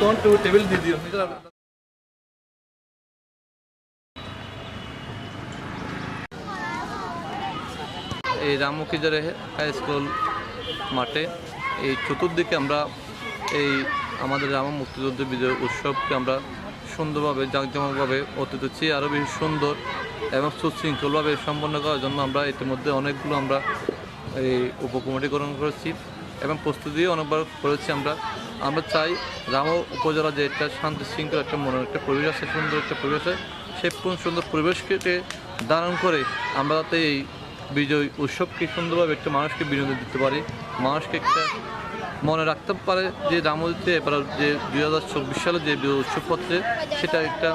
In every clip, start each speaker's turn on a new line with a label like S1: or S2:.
S1: তখন two table দিয়ে দিও এই রামমুখীজারে হাই স্কুল মাঠে এই চতুর্দিকে আমরা এই আমাদের রাম মুক্তিযুদ্ধ বিজয় উৎসবকে আমরা সুন্দরভাবে, জাঁকজমকভাবে অতীতেছি আরও বেশি সুন্দর এবং সুশৃঙ্খলভাবে সম্পন্ন করার জন্য আমরা ইতিমধ্যে অনেকগুলো আমরা এই উপকমিটি গ্রহণ করেছি এবং প্রস্তুতিও অনেকবার করেছি আমরা। আমরা চাই রাম উপজেলা যে একটা শান্তি শৃঙ্খলা একটা মনের একটা পরিবেশ আছে, সুন্দর একটা পরিবেশ সেই সুন্দর পরিবেশকে ধারণ করে আমরা যাতে এই বিজয় উৎসবকে সুন্দরভাবে একটা মানুষকে বিনোদন দিতে পারি, মানুষকে একটা মনে রাখতে পারে যে রামদিতে এবার যে দুই হাজার চব্বিশ সালে যে বিজয় উৎসব হচ্ছে, সেটা একটা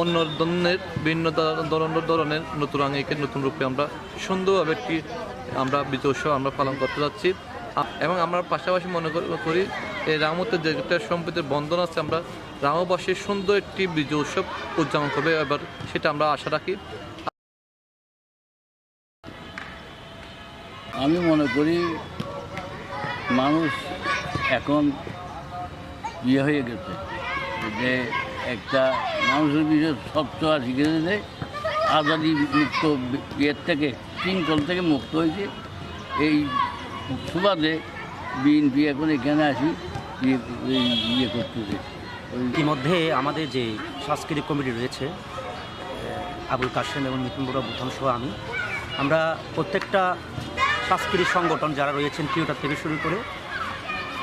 S1: অন্য ধরনের, ভিন্ন ধরনের ধরনের নতুন আঙ্গিকের নতুন রূপে আমরা সুন্দরভাবে একটি আমরা বিজয় উৎসব আমরা পালন করতে যাচ্ছি। এবং আমরা পাশাপাশি মনে কর- এই রামতের যে একটা সম্প্রীতির বন্ধন আছে আমরা, রামবাসীর সুন্দর একটি বিজয় উৎসব উদযাপন করবে এবার, সেটা আমরা আশা রাখি।
S2: আমি মনে করি মানুষ এখন বিয়ে হয়ে গেছে, যে একটা মানুষের বিষয়ে আর শিখে গেছে আজাদি মুক্ত বিয়ের থেকে শৃঙ্খল থেকে মুক্ত হয়েছে। এই সুবাদে বিএনপি এখন এখানে আসি ইয়ে করতেছে। ওই
S3: ইতিমধ্যে আমাদের যে সাংস্কৃতিক কমিটি রয়েছে আবুল কাশেম এবং মিথুন বড় সহ আমি, আমরা প্রত্যেকটা সাংস্কৃতিক সংগঠন যারা রয়েছেন থিয়েটার থেকে শুরু করে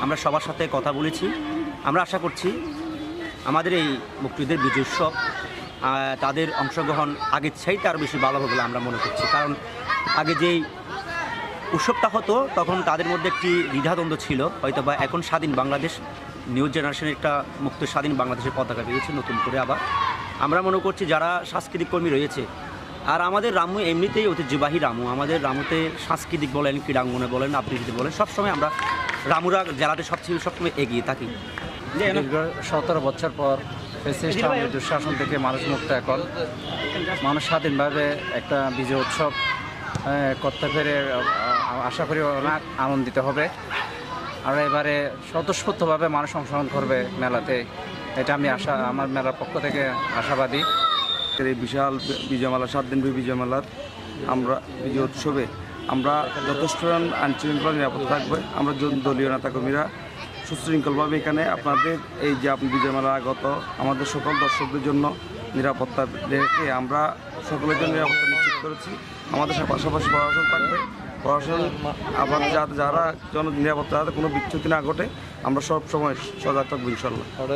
S3: আমরা সবার সাথে কথা বলেছি। আমরা আশা করছি আমাদের এই মুক্তিযুদ্ধের বিজয় উৎসব তাদের অংশগ্রহণ আগের চাইতে আরও বেশি ভালো হবে বলে আমরা মনে করছি। কারণ আগে যেই উৎসবটা হতো তখন তাদের মধ্যে একটি দ্বিধাদ্বন্দ্ব ছিল। হয়তো বা এখন স্বাধীন বাংলাদেশ নিউ জেনারেশনের একটা মুক্ত স্বাধীন বাংলাদেশের পতাকা পেয়েছে নতুন করে আবার। আমরা মনে করছি যারা সাংস্কৃতিক কর্মী রয়েছে আর আমাদের রামু এমনিতেই ঐতিহ্যবাহী রামু। আমাদের রামুতে সাংস্কৃতিক বলেন ক্রীড়াঙ্গনে বলেন আবৃত্তিতে বলেন সবসময় আমরা রামুরা জেলাতে সবচেয়ে সবসময় এগিয়ে থাকি।
S4: দীর্ঘ সতেরো বছর পর ফেসিস্ট আওয়ামী দুঃশাসন থেকে মানুষ মুক্ত এখন। মানুষ স্বাধীনভাবে একটা বিজয় উৎসব করতে পেরে আশা করি অনেক আনন্দিত হবে। আর এবারে স্বতঃস্ফূর্তভাবে মানুষ অংশগ্রহণ করবে মেলাতে। এটা আমি আশা, আমার মেলার পক্ষ থেকে আশাবাদী।
S5: এই বিশাল বিজয়মেলা সাত দিন বিজয়মেলার আমরা বিজয় উৎসবে আমরা যথেষ্ট আইনশৃঙ্খলা নিরাপদ থাকবে। আমরা দলীয় নেতাকর্মীরা সুশৃঙ্খলভাবে এখানে আপনাদের এই যে আপনি বিজয়মেলা আগত আমাদের সকল দর্শকদের জন্য নিরাপত্তা রেখে আমরা সকলের জন্য নিরাপত্তা নিশ্চিত করেছি। আমাদের পাশাপাশি প্রশাসন থাকবে। প্রশাসন আবার যা- যারা জন নিরাপত্তা, যাতে কোনো বিচ্ছুতি না ঘটে, আমরা সব সময় সজাগ থাকব ইনশাল্লাহ।